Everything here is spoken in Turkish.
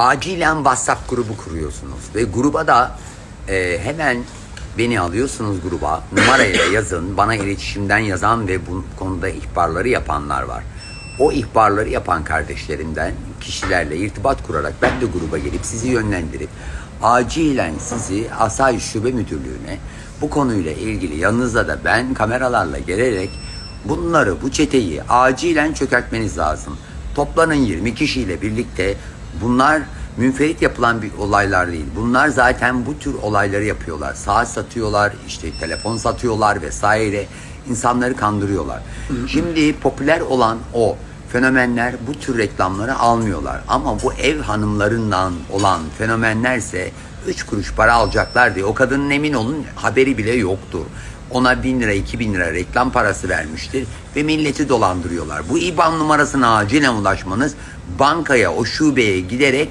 acilen WhatsApp grubu kuruyorsunuz ve gruba da e, hemen beni alıyorsunuz gruba numaraya yazın bana iletişimden yazan ve bu konuda ihbarları yapanlar var. O ihbarları yapan kardeşlerimden kişilerle irtibat kurarak ben de gruba gelip sizi yönlendirip acilen sizi Asayiş Şube Müdürlüğü'ne bu konuyla ilgili yanınızda da ben kameralarla gelerek bunları bu çeteyi acilen çökertmeniz lazım. Toplanın 20 kişiyle birlikte bunlar münferit yapılan bir olaylar değil. Bunlar zaten bu tür olayları yapıyorlar. Saat satıyorlar, işte telefon satıyorlar vesaire. İnsanları kandırıyorlar. Şimdi popüler olan o fenomenler bu tür reklamları almıyorlar. Ama bu ev hanımlarından olan fenomenlerse 3 kuruş para alacaklar diye o kadının emin olun haberi bile yoktur. Ona 1000 lira 2000 lira reklam parası vermiştir ve milleti dolandırıyorlar. Bu IBAN numarasına acilen ulaşmanız bankaya o şubeye giderek